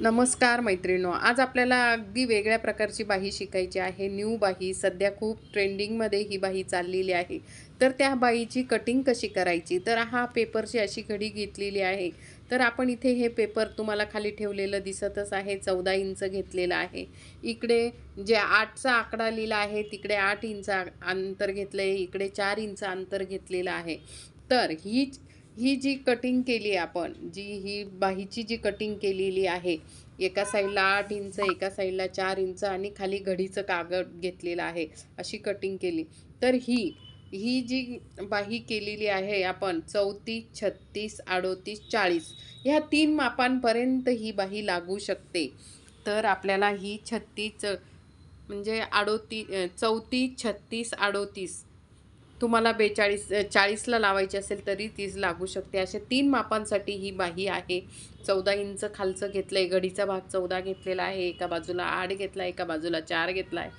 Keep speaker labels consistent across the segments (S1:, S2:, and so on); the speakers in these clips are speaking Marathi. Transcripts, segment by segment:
S1: नमस्कार मैत्रिणो आज आपल्याला अगदी वेगळ्या प्रकारची बाही शिकायची आहे. न्यू बाही सध्या खूप ट्रेंडिंगमध्ये ही बाही चाललेली आहे. तर त्या बाईची कटिंग कशी करायची? तर हा पेपरची अशी घडी घेतलेली आहे. तर आपण इथे हे पेपर तुम्हाला खाली ठेवलेलं दिसतच आहे चौदा इंच घेतलेलं आहे. इकडे जे आठचा आकडा लिहिला आहे तिकडे आठ इंच अंतर घेतलं आहे इकडे चार इंच अंतर घेतलेलं आहे. तर ही ही जी कटिंग केली आपण जी ही बाहीची जी कटिंग केलेली आहे एका साईडला आठ इंच एका साईडला चार इंच आणि खाली घडीचं कागद घेतलेलं आहे अशी कटिंग केली. तर ही ही जी बाही केलेली आहे आपण चौतीस छत्तीस अडोतीस चाळीस ह्या तीन मापांपर्यंत ही बाही लागू शकते. तर आपल्याला ही छत्तीस म्हणजे अडोती चौतीस छत्तीस अडोतीस तुम्हाला बेचाळीस चाळीसला लावायची असेल तरी तीच लागू शकते. अशा तीन मापांसाठी ही बाही आहे. चौदा इंच खालचं घेतलं आहे घडीचा भाग चौदा घेतलेला आहे एका बाजूला आठ घेतला एका बाजूला चार घेतला आहे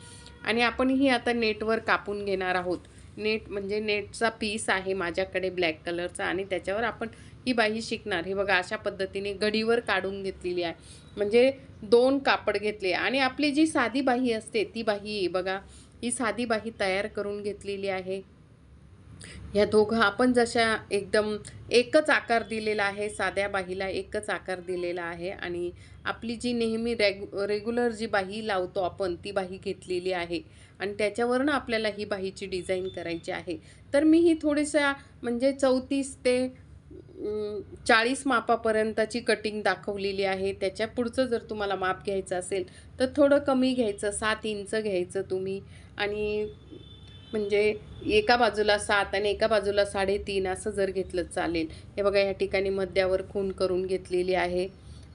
S1: आणि आपण ही आता नेटवर कापून घेणार आहोत. नेट म्हणजे नेटचा पीस आहे माझ्याकडे ब्लॅक कलरचा आणि त्याच्यावर आपण ही बाही शिकणार. हे बघा अशा पद्धतीने घडीवर काढून घेतलेली आहे. म्हणजे दोन कापड घेतले आणि आपली जी साधी बाही असते ती बाही बघा ही साधी बाही तयार करून घेतलेली आहे. ह्या दोघं आपण जशा एकदम एकच आकार दिलेला आहे साध्या बाहीला एकच आकार दिलेला आहे आणि आपली जी नेहमी रेगु रेग्युलर जी बाही लावतो आपण ती बाही घेतलेली आहे आणि त्याच्यावरनं आपल्याला ही बाहीची डिझाईन करायची आहे. तर मी ही थोडीशा म्हणजे चौतीस ते चाळीस मापापर्यंतची कटिंग दाखवलेली आहे. त्याच्या पुढचं जर तुम्हाला माप घ्यायचं असेल तर थोडं कमी घ्यायचं सात इंच घ्यायचं तुम्ही आणि म्हणजे एका बाजूला सात आणि एका बाजूला साडेतीन असं जर घेतलं चालेल. हे बघा या ठिकाणी मध्यावर खून करून घेतलेली आहे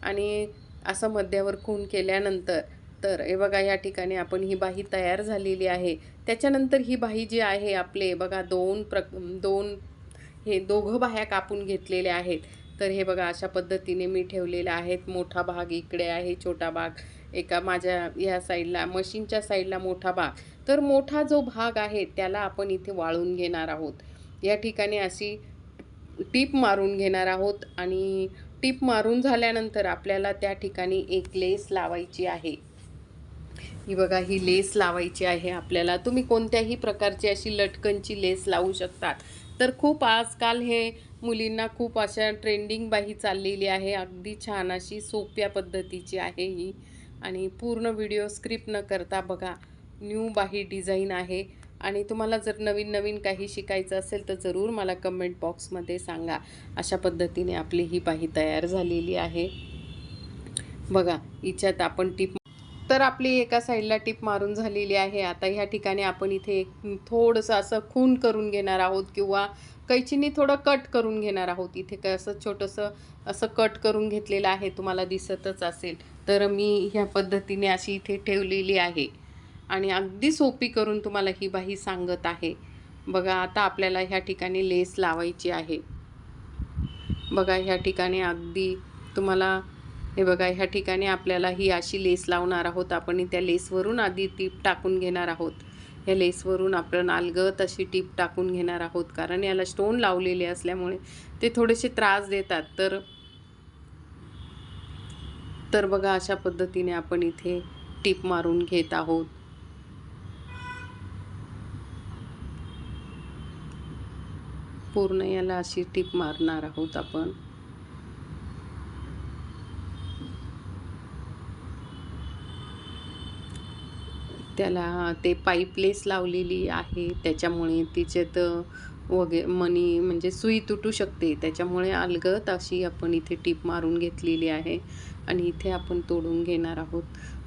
S1: आणि असं मध्यावर खून केल्यानंतर तर हे बघा या ठिकाणी आपण ही बाही तयार झालेली आहे. त्याच्यानंतर ही बाही जी आहे आपले बघा दोन प्र दोन हे दोघं बाह्या कापून घेतलेल्या आहेत. तर हे बघा अशा पद्धतीने मी ठेवलेले आहेत. मोठा भाग इकडे आहे छोटा भाग एका माझ्या ह्या साईडला मशीनच्या साईडला मोठा भाग. तर मोठा जो भाग आहे त्याला आपण इथे वाळून घेणार आहोत. या ठिकाणी अशी टीप मारून घेणार आहोत आणि टीप मारून झाल्यानंतर आपल्याला त्या ठिकाणी एक लेस लावायची आहे. ही बघा ही लेस लावायची आहे आपल्याला. तुम्ही कोणत्याही प्रकारची अशी लटकनची लेस लावू शकतात. तर खूप आजकाल हे मुलींना खूप अशा ट्रेंडिंग बाही चाललेली आहे. अगदी छान अशी सोप्या पद्धतीची आहे ही. आणि पूर्ण व्हिडिओ स्क्रिप्ट न करता बघा न्यू बाही डिझाईन आहे. आणि तुम्हाला जर नवीन नवीन काही शिकायचं असेल तर जरूर मला कमेंट बॉक्समध्ये सांगा. अशा पद्धतीने आपली ही बाही तयार झालेली आहे. बघा हिच्यात आपण टिप तर आपली एका साईडला टिप मारून झालेली आहे. आता ह्या ठिकाणी आपण इथे एक थोडंसं असं खून करून घेणार आहोत किंवा कैचीने थोडं कट करून घेणार आहोत. इथे काय असं छोटंसं असं कट करून घेतलेलं आहे. तुम्हाला दिसतच असेल. तर मी ह्या पद्धतीने अशी इथे ठेवलेली आहे. आणि अगदी सोपी करून तुम्हाला ही बाही सांगत आहे. बघा आता आपल्याला ह्या ठिकाणी लेस लावायची आहे. बघा ह्या ठिकाणी अगदी तुम्हाला हे बघा ह्या ठिकाणी आपल्याला ही अशी लेस लावणार आहोत. आपण त्या लेसवरून आधी टीप टाकून घेणार आहोत. ह्या लेसवरून आपण अलगत अशी टीप टाकून घेणार आहोत. कारण याला स्टोन लावलेले असल्यामुळे ते थोडेसे त्रास देतात. तर तर बघा अशा पद्धतीने आपण इथे टीप मारून घेत आहोत. पूर्ण याला अशी टीप मारणार आहोत आपण. त्याला ते पाईपलेस लावलेली आहे. त्याच्यामुळे तिच्यात वगे मनी म्हणजे सुई तुटू शकते. त्याच्यामुळे अलगत अशी आपण इथे टीप मारून घेतलेली आहे आणि इथे आपण तोडून घेणार आहोत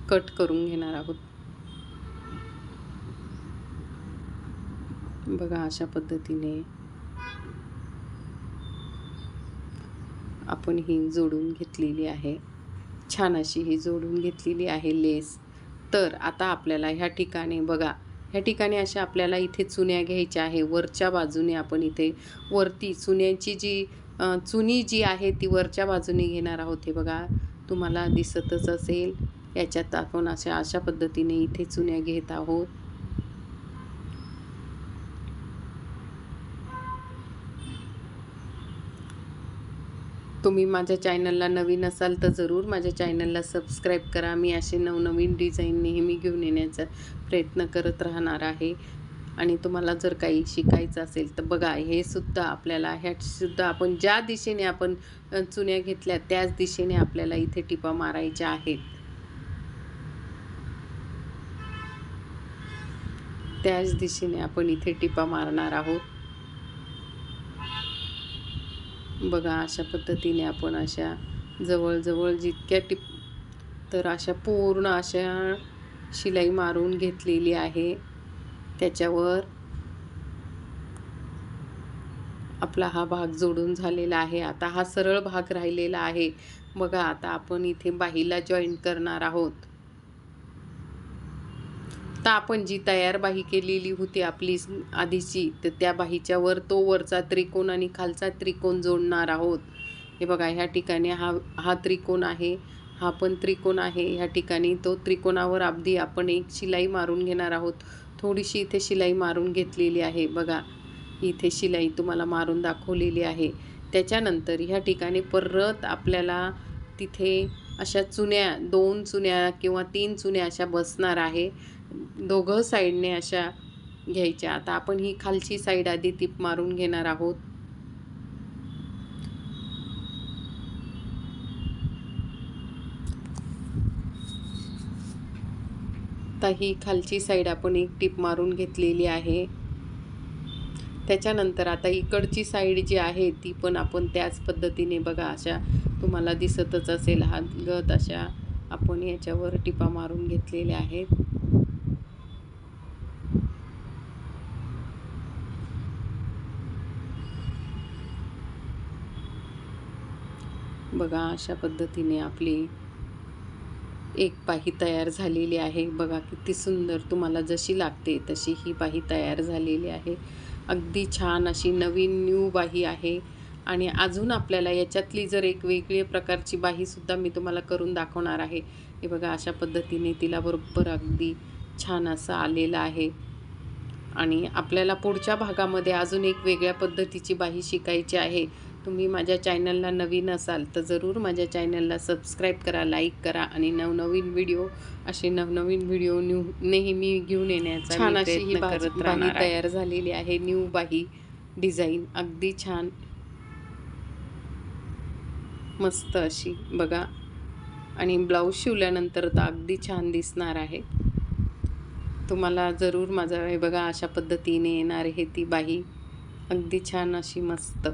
S1: कट करून घेणार आहोत. बघा अशा पद्धतीने आपण ही जोडून घेतलेली आहे. छान अशी ही जोडून घेतलेली आहे लेस. तर आता आपल्याला ह्या ठिकाणी बघा ह्या ठिकाणी अशा आपल्याला इथे चुन्या घ्यायच्या आहे. वरच्या बाजूने आपण इथे वरती चुन्याची जी चुनी जी आहे ती वरच्या बाजूने घेणार आहोत. हे बघा तुम्हाला दिसतच असेल. याच्यात आपण अशा अशा पद्धतीने इथे चुन्या घेत आहोत. तुम्ही माझ्या चॅनलला नवीन असाल तर जरूर माझ्या चॅनलला सबस्क्राईब करा. मी असे नवनवीन डिझाईन नेहमी घेऊन येण्याचा प्रयत्न करत राहणार आहे. आणि तुम्हाला जर काही शिकायचं असेल तर बघा हे सुद्धा आपल्याला ह्यासुद्धा आपण ज्या दिशेने आपण चुन्या घेतल्या त्याच दिशेने आपल्याला इथे टिपा मारायच्या आहेत. त्याच दिशेने आपण इथे टिपा मारणार आहोत. बघा अशा पद्धतीने आपण अशा जवळजवळ जितक्या टिप तर अशा पूर्ण अशा शिलाई मारून घेतलेली आहे. त्याच्यावर आपला हा भाग जोडून झालेला आहे. आता हा सरळ भाग राहिलेला आहे. बघा आता आपण इथे बाहीला जॉईन करणार आहोत. तर आपण जी तयार बाही केलेली होती आपली आधीची तर त्या बाहीच्या वर तो वरचा त्रिकोण आणि खालचा त्रिकोण जोडणार आहोत. हे बघा ह्या ठिकाणी हा हा त्रिकोण आहे हा पण त्रिकोण आहे. ह्या ठिकाणी तो त्रिकोणावर अगदी आपण एक शिलाई मारून घेणार आहोत. थोडीशी इथे शिलाई मारून घेतलेली आहे. बघा इथे शिलाई तुम्हाला मारून दाखवलेली आहे. त्याच्यानंतर ह्या ठिकाणी परत आपल्याला तिथे अशा चुन्या दोन चुन्या किंवा तीन चुन्या अशा बसणार आहे. दोघं साईडने अशा घ्यायच्या. आता आपण ही खालची साईड आधी टीप मारून घेणार आहोत. आता ही खालची साईड आपण एक टीप मारून घेतलेली आहे. त्याच्यानंतर आता इकडची साईड जी आहे ती पण आपण त्याच पद्धतीने बघा अशा तुम्हाला दिसतच असेल. हातगत अशा आपण याच्यावर टिपा मारून घेतलेल्या आहेत. बघा अशा पद्धतीने आपली एक पाही तयार झालेली आहे. बघा किती सुंदर तुम्हाला जशी लागते तशी ही पाही तयार झालेली आहे. अगदी छान अशी नवीन न्यू बाही आहे. आणि अजून आपल्याला याच्यातली जर एक वेगळी प्रकारची बाहीसुद्धा मी तुम्हाला करून दाखवणार आहे. हे बघा अशा पद्धतीने तिला बरोबर अगदी छान असं आलेलं आहे. आणि आपल्याला पुढच्या भागामध्ये अजून एक वेगळ्या पद्धतीची बाही शिकायची आहे. तुम्ही माझ्या चॅनलला नवीन असाल तर जरूर माझ्या चॅनलला सबस्क्राईब करा लाईक करा आणि नवनवीन व्हिडिओ असे नवनवीन व्हिडिओ न्यू नेहमी घेऊन येण्याचा
S2: छान अशी ही
S1: करत
S2: बाही.
S1: तयार झालेली आहे. न्यू बाही डिझाईन. अगदी छान. मस्त अशी. बघा. आणि ब्लाऊज शिवल्यानंतर तर अगदी छान दिसणार आहे. तुम्हाला जरूर माझं हे बघा अशा पद्धतीने येणार आहे ती बाही अगदी छान अशी मस्त.